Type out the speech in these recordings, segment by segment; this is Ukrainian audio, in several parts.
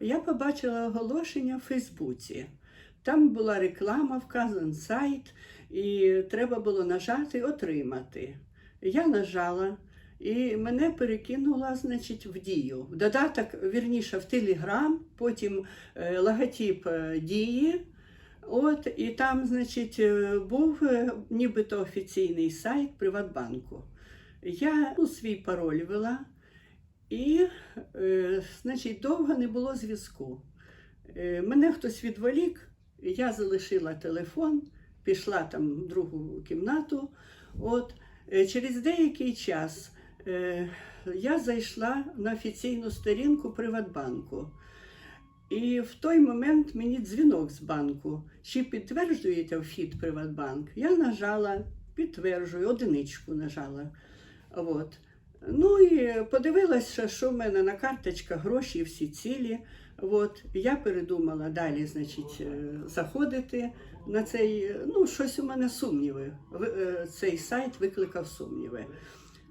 я побачила оголошення в Фейсбуці. Там була реклама, вказан сайт, і треба було нажати Отримати. Я нажала, і мене перекинула, значить, в дію. В додаток, вірніше, в Телеграм, потім е, логотип е, дії. От, і там, значить, е, був нібито офіційний сайт Приватбанку. Я ну, свій пароль ввела, і, е, значить, довго не було зв'язку. Е, мене хтось відволік, я залишила телефон, пішла там в другу кімнату. От, е, через деякий час я зайшла на офіційну сторінку Приватбанку. І в той момент мені дзвінок з банку. Чи підтверджуєте вхід Приватбанк? Я нажала, підтверджую, одиничку нажала. От. Ну і подивилася, що в мене на карточках гроші всі цілі. От. Я передумала далі, значить, е, заходити на цей, ну, щось у мене сумніви. Е, Цей сайт викликав сумніви.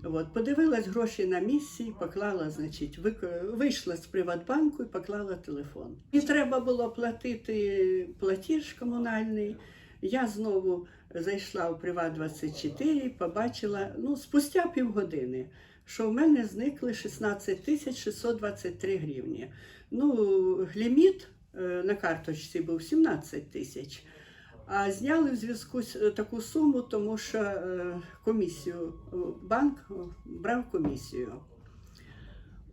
От, подивилась гроші на місці, поклала, значить, вийшла з Приватбанку і поклала телефон. І треба було платити платіж комунальний. Я знову зайшла в Приват 24 побачила, ну, спустя півгодини, що в мене зникли 16 тисяч 623 гривні. Ну, ліміт е, на карточці був 17 тисяч. А зняли в зв'язку з е, таку суму, тому що е, комісію банк брав комісію.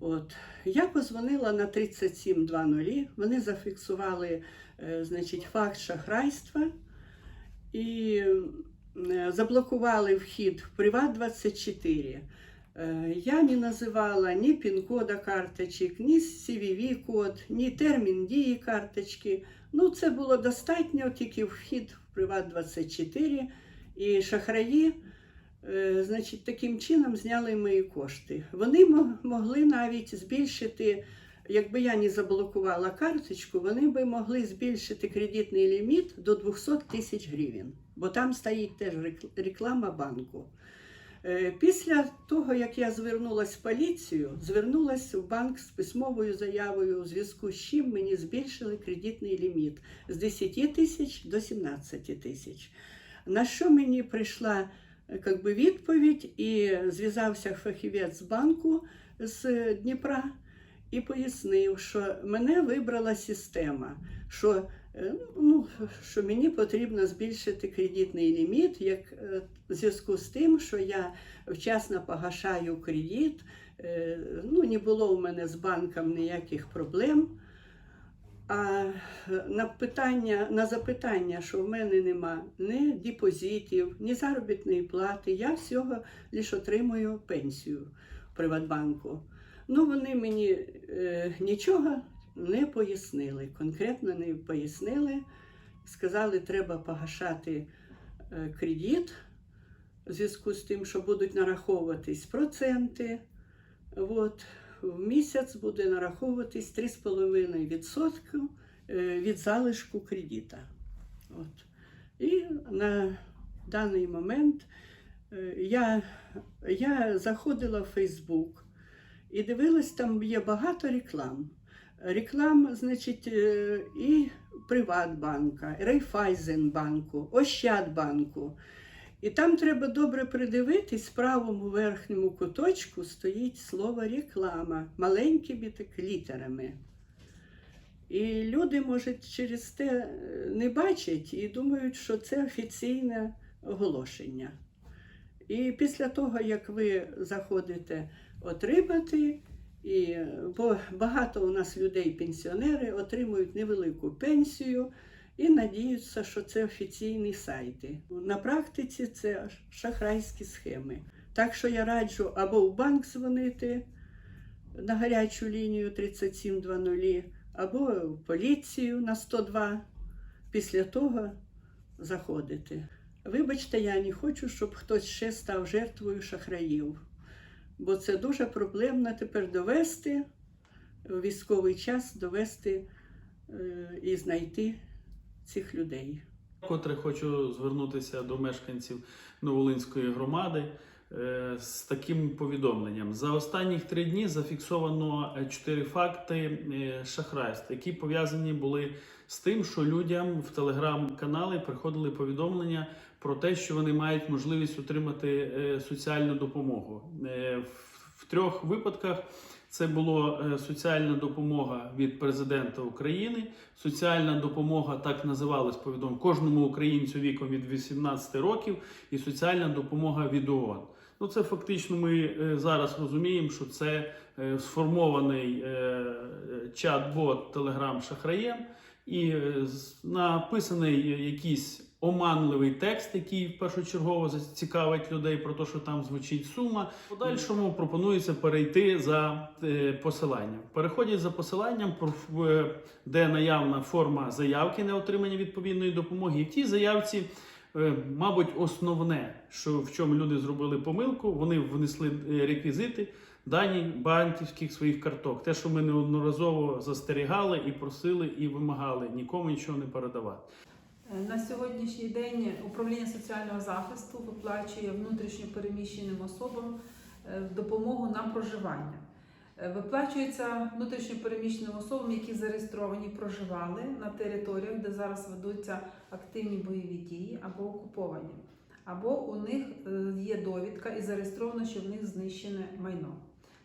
От. Я позвонила на 3720, вони зафіксували значить, факт шахрайства і заблокували вхід в Приват 24. Е, Я не називала ні пін-кода карточок, ні CVV-код, ні термін дії карточки. Ну, це було достатньо, тільки вхід в Приват 24 і шахраї, е, значить, таким чином зняли мої кошти. Вони могли навіть збільшити, якби я не заблокувала карточку, вони би могли збільшити кредитний ліміт до 200 тисяч гривень, бо там стоїть теж реклама банку. Е, Після того, як я звернулася в поліцію, звернулася в банк з письмовою заявою, у зв'язку з чим мені збільшили кредитний ліміт з 10 тисяч до 17 тисяч. На що мені прийшла е, как би, відповідь, і зв'язався фахівець з банку з Дніпра і пояснив, що мене вибрала система, що, ну, що мені потрібно збільшити кредитний ліміт як е, в зв'язку з тим, що я вчасно погашаю кредит. е, Ну, не було у мене з банком ніяких проблем. А е, на питання, на запитання, що в мене нема ні депозитів, ні заробітної плати, я всього лише отримую пенсію в Приватбанку. Ну, вони мені е, нічого не пояснили, конкретно не пояснили. Сказали, треба погашати е, кредит в зв'язку з тим, що будуть нараховуватись проценти. От, в місяць буде нараховуватись 3,5% е, від залишку кредита. От. І на даний момент е, я, я заходила в Фейсбук і дивилась, там є багато реклам. Реклам, значить, е, і Приватбанка, Райфайзенбанку, Ощадбанку. І там треба добре придивитись, в правому верхньому куточку стоїть слово реклама маленькими так літерами. І люди, може, через те е, не бачать і думають, що це офіційне оголошення. І після того, як ви заходите отримати, і, бо багато у нас людей, пенсіонери, отримують невелику пенсію і надіються, що це офіційні сайти. На практиці це шахрайські схеми. Так що я раджу або в банк дзвонити на гарячу лінію 3720, або в поліцію на 102. Після того заходити. Вибачте, я не хочу, щоб хтось ще став жертвою шахраїв, бо це дуже проблемно тепер довести у військовий час довести е, і знайти цих людей. Котре хочу звернутися до мешканців Новолинської громади е, з таким повідомленням. За останні три дні зафіксовано е, чотири факти шахрайств, які пов'язані були з тим, що людям в телеграм-канали приходили повідомлення про те, що вони мають можливість отримати е, соціальну допомогу. Е, в- трьох випадках це була соціальна допомога від президента України, соціальна допомога, так називалось повідомлення, кожному українцю віком від 18 років, і соціальна допомога від ООН. Ну, це фактично ми е, зараз розуміємо, що це е, сформований е, чат-бот Telegram шахраєм, і е, написаний якийсь оманливий текст, який першочергово зацікавить людей про те, що там звучить сума. В подальшому пропонується перейти за е, посиланням. Переходять за посиланням, е, де наявна форма заявки на отримання відповідної допомоги. І в тій заявці, е, мабуть, основне, що в чому люди зробили помилку, вони внесли реквізити. Дані банківських своїх карток, те, що ми неодноразово застерігали і просили, і вимагали нікому нічого не передавати. На сьогоднішній день управління соціального захисту виплачує внутрішньо переміщеним особам е, допомогу на проживання. Е, Виплачується внутрішньо переміщеним особам, які зареєстровані, проживали на територіях, де зараз ведуться активні бойові дії або окуповані, або у них е, є довідка і зареєстровано, що в них знищене майно.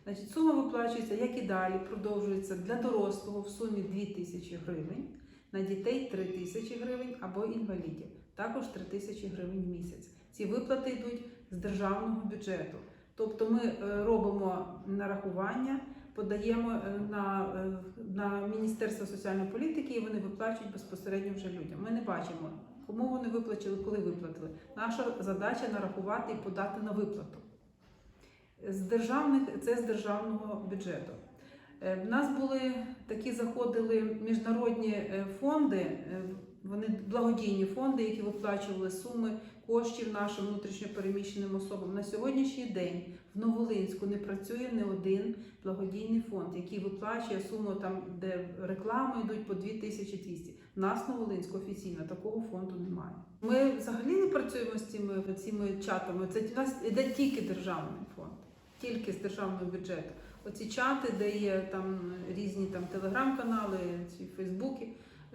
Значить, сума виплачується, як і далі, продовжується для дорослого в сумі 2 тисячі гривень на дітей 3 тисячі гривень або інвалідів, також 3 тисячі гривень в місяць. Ці виплати йдуть з державного бюджету. Тобто ми е, робимо нарахування, подаємо е, на, е, на Міністерство соціальної політики і вони виплачують безпосередньо вже людям. Ми не бачимо, кому вони виплатили, коли виплатили. Наша задача нарахувати і подати на виплату. З державних це з державного бюджету. Е, В нас були такі заходили міжнародні е, фонди, е, вони благодійні фонди, які виплачували суми коштів нашим внутрішньопереміщеним особам. На сьогоднішній день в Новолинську не працює не один благодійний фонд, який виплачує суму там, де реклами йдуть по 2200. В нас в Новолинську офіційно такого фонду немає. Ми взагалі не працюємо з цими, цими чатами. Це в нас іде тільки державний фонд, тільки з державного бюджету. Оці чати, де є там різні там телеграм-канали, ці Фейсбуки.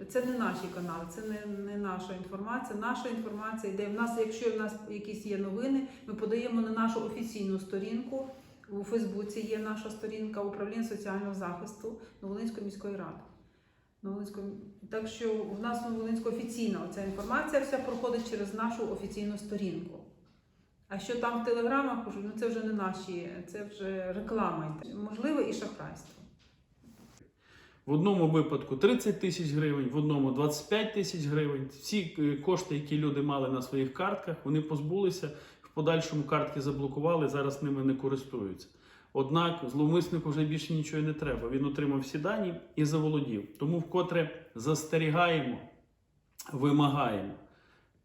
Це не наші канали, це не, не наша інформація. Наша інформація йде в нас, якщо в нас якісь є новини, ми подаємо на нашу офіційну сторінку. У Фейсбуці є наша сторінка управління соціального захисту Новолинської міської ради. Новолинської... Так що в нас в Новолинську офіційна оця інформація вся проходить через нашу офіційну сторінку. А що там в телеграмах, ну це вже не наші, це вже реклама. Можливо, і шахрайство. В одному випадку 30 тисяч гривень, в одному 25 тисяч гривень. Всі е, кошти, які люди мали на своїх картках, вони позбулися, в подальшому картки заблокували, зараз ними не користуються. Однак зловмиснику вже більше нічого не треба. Він отримав всі дані і заволодів. Тому вкотре застерігаємо, вимагаємо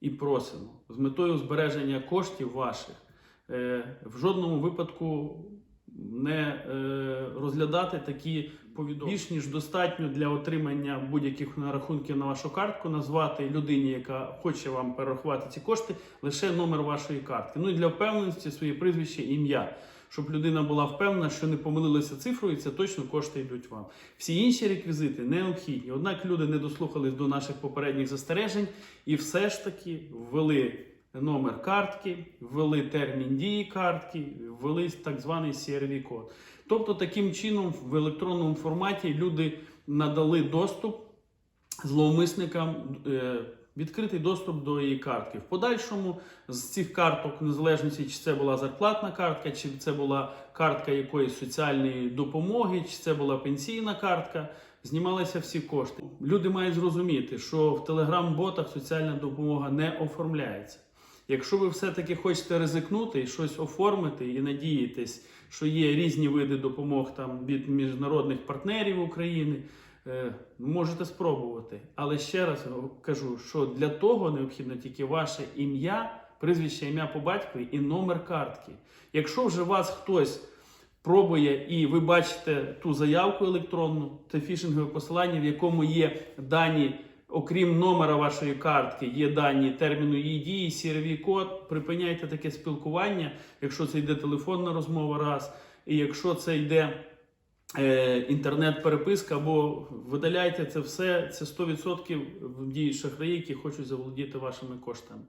і просимо з метою збереження коштів ваших е, в жодному випадку не е, розглядати такі повідомлення. Більш ніж достатньо для отримання будь-яких нарахунків на вашу картку, назвати людині, яка хоче вам перерахувати ці кошти, лише номер вашої картки. Ну і для впевненості своє прізвище, ім'я. Щоб людина була впевнена, що не помилилися цифрою, і це точно кошти йдуть вам. Всі інші реквізити необхідні. Однак люди не дослухались до наших попередніх застережень і все ж таки ввели номер картки, ввели термін дії картки, ввели так званий CRV-код. Тобто, таким чином, в електронному форматі люди надали доступ зловмисникам. е, Відкритий доступ до її картки. В подальшому з цих карток, незалежності, чи це була зарплатна картка, чи це була картка якоїсь соціальної допомоги, чи це була пенсійна картка, знімалися всі кошти. Люди мають зрозуміти, що в телеграм-ботах соціальна допомога не оформляється. Якщо ви все-таки хочете ризикнути і щось оформити і надієтесь, що є різні види допомог там від міжнародних партнерів України. Е, Можете спробувати, але ще раз кажу, що для того необхідно тільки ваше ім'я, прізвище, ім'я по батькові і номер картки. Якщо вже вас хтось пробує і ви бачите ту заявку електронну, це фішингове посилання, в якому є дані окрім номера вашої картки, є дані терміну її дії, CRV код. Припиняйте таке спілкування, якщо це йде телефонна розмова, раз, і якщо це йде е, інтернет-переписка, або видаляйте це все, це 100% в дії шахраї, які хочуть заволодіти вашими коштами.